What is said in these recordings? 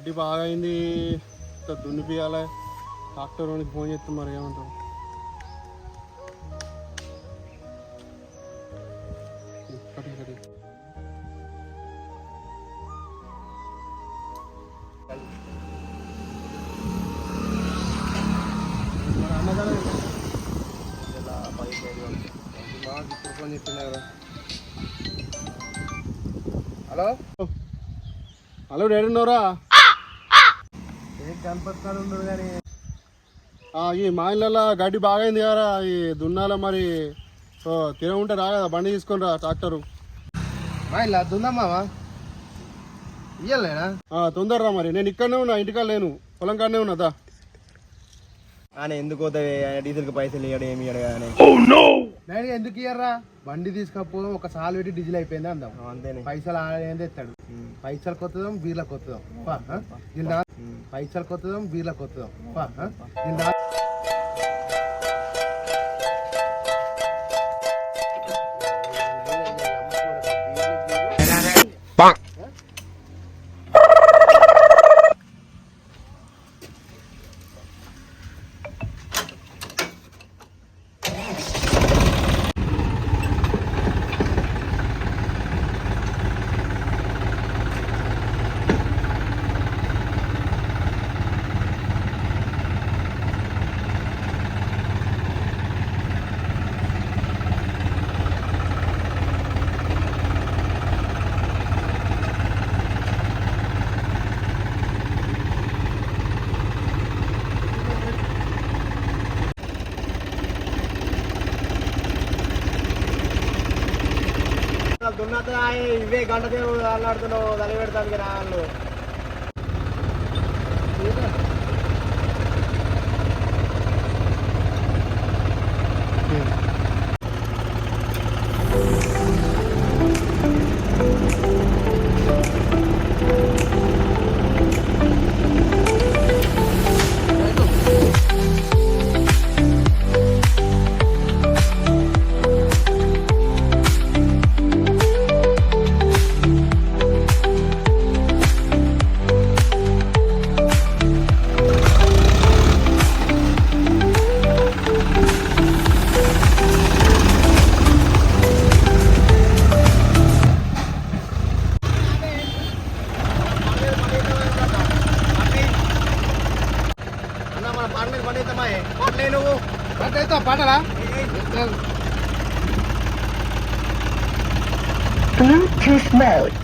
గడ్డి బాగా అయింది దున్నిపియాలి డాక్టర్ వానికి ఫోన్ చేస్తే మరి కదా. హలో? హలో డాడీ ఉన్నారా కనపడతాను కానీ. ఈ మా ఇళ్ళల్లో గడ్డి బాగా అయింది కదా ఈ దున్నాల మరి ఓ, తినకుంటే రా కదా బండి తీసుకొని రా ట్రాక్టరు. మా ఇలా దుందమ్మావా ఇయ్యలేనా? తొందరరా మరి. నేను ఇక్కడనే ఉన్నా ఇంటికాడ లేను. పొలం కాడనే ఉన్నదా ఆయన ఎందుకు పోతాయి ఆయన డీజిల్కి పైసలు ఇవ్వడం ఏమి ఇవ్వడు కానీ. నేను ఎందుకు ఇయ్యర్రా? బండి తీసుకపోదాం ఒక సాల్ పెట్టి డీజిల్ అయిపోయింది అందాం. అంతేనే. పైసలు ఆయన ఎత్తాడు పైసలు కొత్తదాం బీర్ల కొత్తదాం. పా, ఆ? వీళ్ళు నా- పైసలు కొత్తదాం బీర్ల కొత్తదాం. పా, ఆ? వీళ్ళు నా- దున్నత ఇవే గంట దేవుడు అల్లాడుతున్నావు తల పెడతానికి రాళ్ళు అన్న hmm. మన పాటలు పండిద్దామా? పాటలే నువ్వు. పాట Bluetooth mode.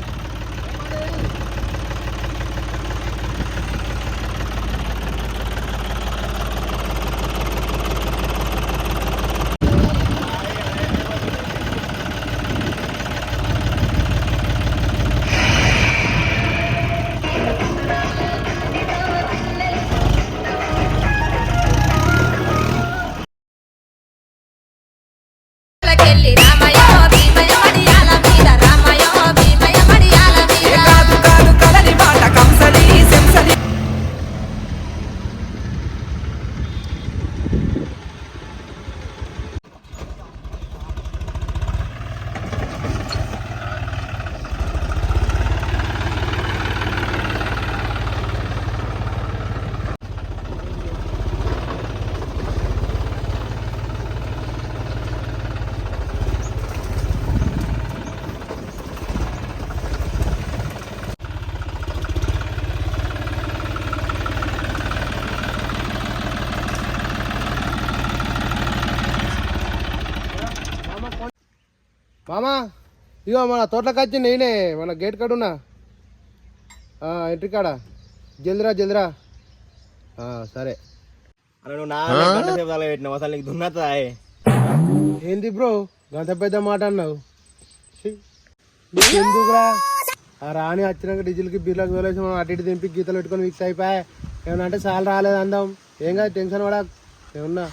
మామా ఇగో మన తోటలోకి వచ్చి నేనే మన గేట్ కాడ ఉన్నా. ఆ, ఇంటి కాడ. జల్దిరా జల్దిరా. ఆ, సరే. అలా నువ్వు నా గంట సేపు తల పెట్టినావు అసలు నీకు దున్నత ఏంది బ్రో గంత పెద్ద మాట అన్నావు. ఛీ, నీకెందుకురా? ఆ రాణి వచ్చినాక డీజిల్కి బీర్లకు తోలేసి మనం అటు ఇటు దింపి గీతలు పెట్టుకొని మిక్స్ అయిపోయా. ఏమన్నా అంటే చాలా రాలేదు అందాం. ఏం కాదు టెన్షన్ పడా ఏమన్నా?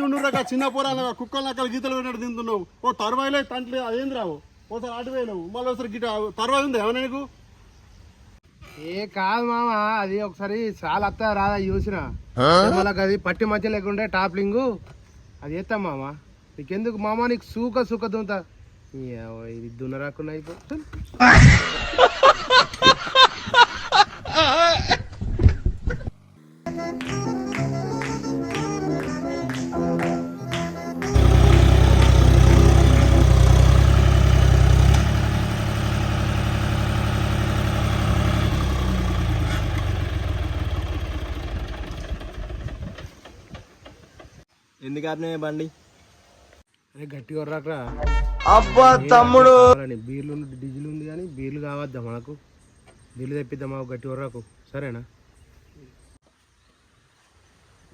అదేం దున్నురాక చిన్న పోరాలు కుక్కలు నక్కలు గీతలు పెట్టినట్టు తింటున్నావు. ఓ తర్వాయిలే తంట్లే అదేం రావు? ఓసారి అటు పోయినావు మళ్ళీ ఒకసారి గిట తర్వాయి ఉంది ఏమన్నా నీకు? ఏ కాదు మామ అది ఒకసారి చాలా అత్త రాదా చూసిన. వాళ్ళకి అది పట్టి మధ్య లేకుంటే టాప్లింగ్. అది ఎత్తాం మామ. నీకెందుకు మామ నీకు సూక సూక దుంత. ఇది దున్నరాకుండా అయిపో. ఎందుకు ఆపినాయి బండి. అరే గట్టిగా రాకరా అబ్బా తమ్ముడు. బీర్లు ఉంది, డీజిల్ ఉంది కానీ బీర్లు కావద్దా మనకు బీర్లు తెప్పిద్దాం మాకు గట్టి వరకు సరేనా?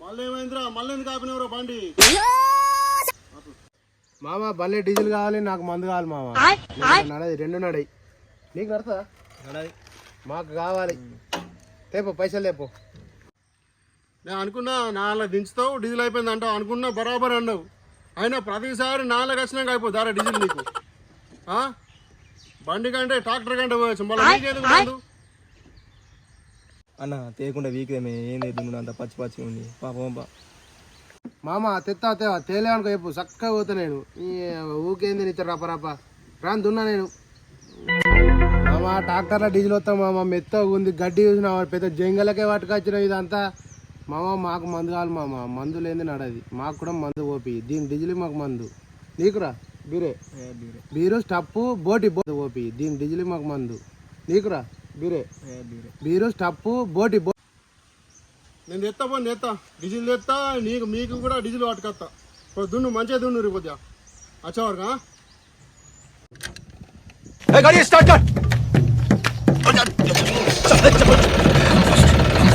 మళ్ళీ ఏమైందిరా? మళ్ళీ ఎందుకు ఆపినవరా బండి? మామ భలే డీజిల్ కావాలి నాకు మందు కావాలి మామ నడది రెండు నడయి నీకు నడతా మాకు కావాలి. తేపో పైసలు లేపో నేను అనుకున్నా నాలుగు దించుతావు డీజిల్ అయిపోయింది అంటావు అనుకున్నా బరాబర్ అన్నావు. అయినా ప్రతిసారి నాలుగు వచ్చినాక అయిపోతుంది అరే డీజిల్ నీకు. ఆ? బండి కంటే ట్రాక్టర్ కంటే పోవచ్చు మళ్ళీ నీకెందుకు అన్న తేకుండా వీక్దేమే ఏంది దున్నుడు అంత పచ్చి పచ్చి ఉంది పాపం పా మామ తెత్తా తేవా తేలే అనుకో చెప్పు చక్కగా పోతా నేను. ఈ ఊకేంది నీతో రప రప. రాని దున్నా నేను. మామ ట్రాక్టర్లో డీజిల్ వస్తాం మామ మెత్తగా ఉంది గడ్డి చూసిన పెద్ద జంగలకే పట్టుకొచ్చిన ఇదంతా. మామ మాకు మందు కావాలి మామ. మందు లేని నడది మాకు కూడా మందు ఓపి. దీని డీజిల్ మాకు మందు. నీకురా? బీరే. బీరు. స్టప్పు బోటి బో ఓపి. దీని డీజిల్ మాకు మందు. నీకురా? బీరే. బీరు. స్టప్పు బోటి బో నేను తెస్తా పోనీ తెస్తా డీజిల్ తెస్తా నీకు మీకు కూడా డీజిల్ పట్టుకొస్తా ఇప్పుడు దున్ను మంచిగా దున్ను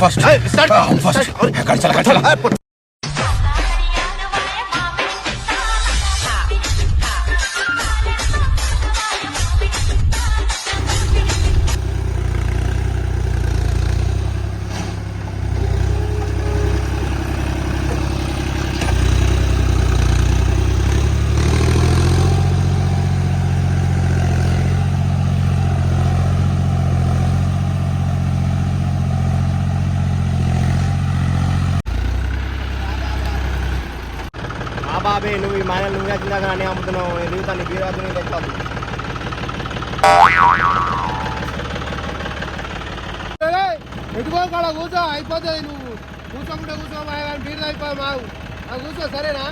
రేపు పొద్దున వచ్చేవారుగా ఆ ఎటుకో కాడ కూర్చో అయిపోతుంది నువ్వు కూర్చోకుండా కూర్చో బీర్లు అయిపోయి మావు ఆ కూర్చో సరేనా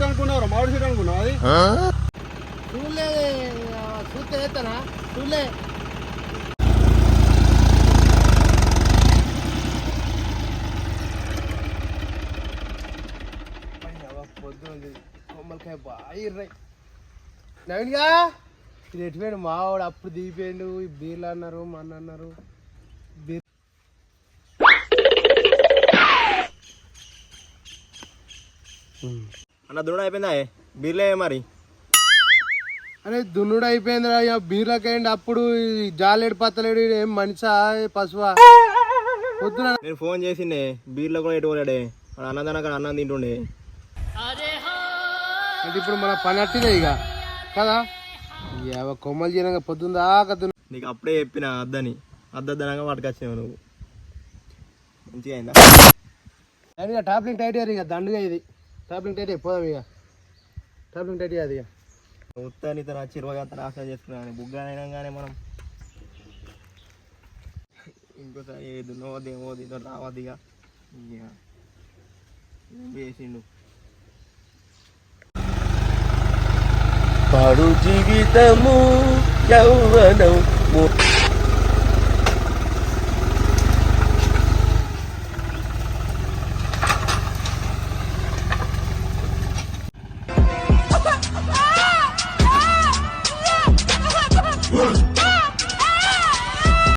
సీట్ అనుకున్నావురా? మామిడి సీట్ అనుకున్నావు అది? చూడలే చూస్తే వేస్తానా చూడలే. కొమ్మలకాయ బాగా ఇర్రాయి నవీన్గా ఇది ఎటుపోయాడు మావాడు అప్పుడు దిగిపోయాడు. ఈ బీర్లు అన్నారు మన అన్నారు. బీర్ అన్న దున్నుడు అయిపోయిందా? బీర్లే మరి. అరే దున్నుడు అయిపోయిందిరా ఇక బీర్లకేండి అప్పుడు జాలేడు పత్తలేడు ఏం మనిషా పశువా? పొద్దున నేను ఫోన్ చేసిండే బీర్లో కూడా ఎటు పోలేడే? వాడు అన్నదాన అన్నం తింటుండే. అంటే ఇప్పుడు మన పని అట్టిదే ఇక. కదా? ఏవ కొమ్మలు చేయనంగా పొద్దున్న దాకా దున్ను. నీకు అప్పుడే చెప్పిన అద్దని. అద్దద్దనంగా పట్టుకొచ్చినావు నువ్వు? మంచిగా అయిందా? ఇక టాప్లింగ్ టైట్ ఇక దండుగా ఇది. టాప్లింగ్ టైట్ పోదాం ఇక. టాప్లింగ్ టైట్ అది ఇక. ఉత్తనితో నా చిరువగా ఆశ చేసుకున్నాను బుగ్గ అయినా కానీ మనం. ఇంకోసారి ఏది నోది ఓది ఇదో రావద్దు ఇక. ఇక వేసిండు పాడు జీవితము యౌవనం